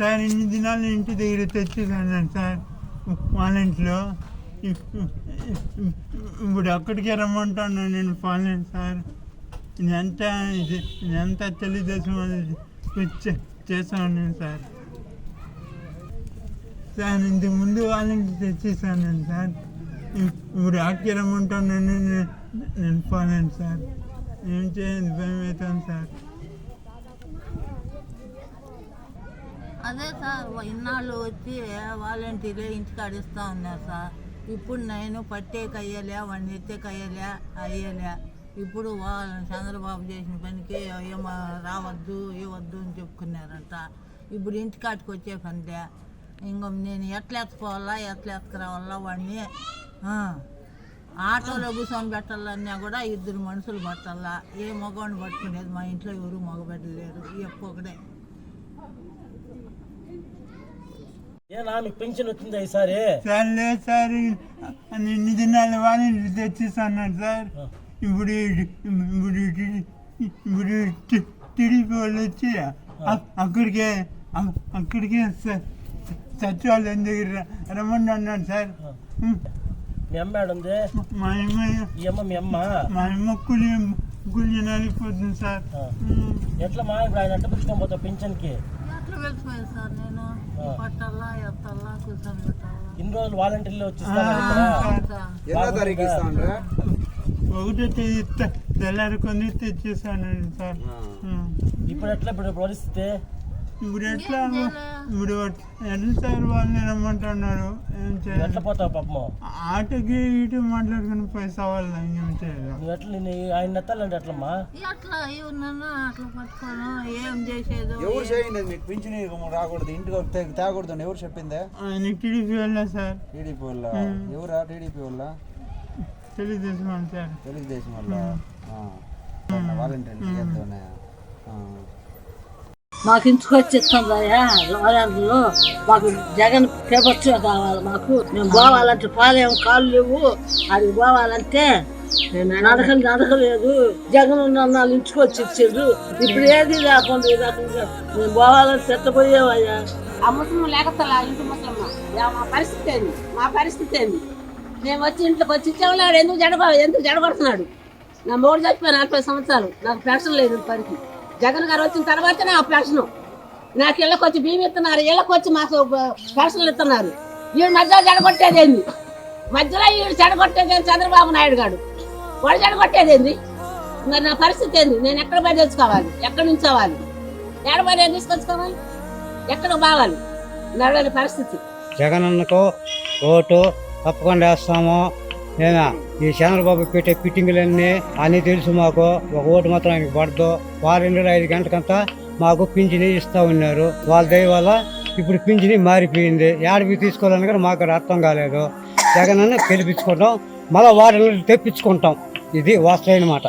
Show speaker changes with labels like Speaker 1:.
Speaker 1: Sir ఇన్ని దినాలు ఇంటి దగ్గర తెచ్చేసాను సార్? వాలెంట్లో ఇప్పుడు అక్కడికే రమ్మంటాను నేను పోలేను సార్. ఇదంతా ఇది ఇదంతా తెలుగుదేశం చేశాను నేను సార్. సార్ ఇంతకు ముందు వాళ్ళకి తెచ్చేసాను నేను సార్. ఇప్పుడు అక్కడికి రమ్మంటాను నేను నేను పోలేను సార్. ఏం చేయండి భయం అవుతాను సార్.
Speaker 2: అదే సార్ ఇన్నాళ్ళు వచ్చి వాలంటీర్లే ఇంటికాడ ఇస్తా ఉన్నారు సార్. ఇప్పుడు నేను పట్టేకి అయ్యలే వాడిని ఎత్తేకి అయ్యలే అయ్యలే. ఇప్పుడు వాళ్ళ చంద్రబాబు చేసిన పనికి ఏమో రావద్దు ఇవ్వద్దు అని చెప్పుకున్నారంట. ఇప్పుడు ఇంటికాడికి వచ్చే పనిలే. ఇంక నేను ఎట్లా ఎత్తుకోవాలా ఎట్లా ఎత్తుకురావాలా వాడిని ఆటోలో కూర్చొని పెట్టాలన్నా కూడా ఇద్దరు మనుషులు పట్టాలా? ఏ మగవాడిని పట్టుకునేది? మా ఇంట్లో ఎవరు మగబెట్టలేరు ఈ ఒకటే. ఒకటే
Speaker 3: ఏనా మీకు పెన్షన్ వచ్చిందా ఈసారి
Speaker 1: సార్ లేదు సార్ అని ఇన్ని దినాలు వాళ్ళని తెచ్చిస్తున్నాడు సార్ ఇప్పుడు ఇప్పుడు ఇప్పుడు టి- టీడీపీ వాళ్ళు వచ్చి అ- అక్కడికే అ- అక్కడికే స- సచివాలయం దగ్గర రమ్మని అన్నాడు సార్
Speaker 3: మీ అమ్మ ఏడుంది
Speaker 1: మా అమ్మ
Speaker 3: ఈ అమ్మ మీ అమ్మ
Speaker 1: మా అమ్మ కూలి కూలి నలిగిపోతుంది సార్
Speaker 3: ఆ. ఎట్లా మా ఇప్పుడు ఆయన అట్ట పెట్టుకొని పోతావు పెన్షన్కి
Speaker 2: ఎట్లా వెళ్ళిపోయాను సార్ నేను? పట్టాలా ఎత్తాలా కూర్చొని పెట్టాలా?
Speaker 3: ఇన్ని రోజులు వాలంటీర్లు వచ్చి
Speaker 4: ఎన్నో తారీఖు
Speaker 1: ఒకటో తెల్లారి కొన్ని తెచ్చేసాను సార్.
Speaker 3: ఇప్పుడు ఎట్లా ఇప్పుడు పరిస్థితి
Speaker 1: ఇప్పుడు ఎట్లా? ఇప్పుడు ఎట్లా సార్ వాళ్ళని రమ్మంటున్నారు? ఏం చేయాలి?
Speaker 3: ఎట్లా పోతావు పాపము
Speaker 1: ఆటకి ఇటు మాట్లాడుకుని పైసా వాళ్ళు ఏం చేయాలి
Speaker 3: ఎట్లా నీ ఆయన ఎత్తాలంటే ఎట్లమ్మా?
Speaker 2: ఎట్లా ఇవన్నా అట్లా పట్టుకోను? ఏం చేసేదో
Speaker 4: ఎవరు చేయండి? మీకు పింఛన్ రాకూడదు. ఇంటికి తేకూడదు ఎవరు చెప్పిందే?
Speaker 1: ఆయన టీడీపీ వాళ్ళ సార్.
Speaker 4: టీడీపీ వల్ల ఎవరా టీడీపీ వల్ల
Speaker 1: తెలుగుదేశం వాళ్ళు సార్.
Speaker 4: తెలుగుదేశం వల్ల వాలంటీర్లు చేద్దామనే
Speaker 5: మాకు ఇంచుకొచ్చి వచ్చి ఇస్తుందయ్యా మాకు జగన్ ప్రభుత్వం కావాలి మాకు. మేము పోవాలంటే పాలేము కాళ్ళు లేవు. అది పోవాలంటే నడకలు నడకలేదు. జగన్ ఉన్న ఇంచుకొచ్చి ఇంటికి ఇచ్చిండ్రు ఇప్పుడు ఏది లేకుండా లేకుండా మేము పోవాలంటే ఎత్తపోయేవయ్యా
Speaker 6: ఆ ముసలిమ లేకపోతే ఇంటి ముసలమ్మ. మా పరిస్థితి ఏంది? మా పరిస్థితి ఏంది? మేము వచ్చి ఇంట్లోకి వచ్చి ఇచ్చేవాళ్ళు ఎందుకు జడబా ఎందుకు జడపడుతున్నాడు? నా మూడు చచ్చిపోయి నలభై సంవత్సరాలు. నాకు పెన్షన్ లేదు పనికి జగన్ గారు వచ్చిన తర్వాతనే నా పెన్షన్ నాకు ఇళ్ళకి వచ్చి బియ్యం ఇస్తున్నారు ఇళ్ళకి వచ్చి మాకు పెన్షన్లు ఇస్తున్నారు. వీడు మధ్యలో జడగొట్టేది మధ్యలో వీడు చెడగొట్టేదేంది చంద్రబాబు నాయుడు గారు వాడు చెడగొట్టేదేంది మరి నా పరిస్థితి ఏంది? నేను ఎక్కడ పని తెచ్చుకోవాలి? ఎక్కడి నుంచి అవ్వాలి ఎక్కడ పని నేను తీసుకొచ్చుకోవాలి? ఎక్కడ బావాలి? నడవని పరిస్థితి.
Speaker 7: జగనన్నకు ఓటు తప్పకుండా వేస్తాము. నేనా? ఈ చంద్రబాబు పెట్టే ఫిట్టింగ్లన్నీ అన్నీ తెలుసు మాకు. ఒక ఓటు మాత్రం ఆయనకి పడదు. వారం ఐదు గంటలకంతా మాకు పింఛని ఇస్తూ ఉన్నారు. వాళ్ళ దయ వల్ల ఇప్పుడు పింఛని మారిపోయింది. ఏడవి తీసుకోవాలని కూడా మాకు అర్థం కాలేదు. జగనన్న గెలిపించుకుంటాం. మళ్ళీ వారిని తెప్పించుకుంటాం. ఇది వాస్తవమైన మాట.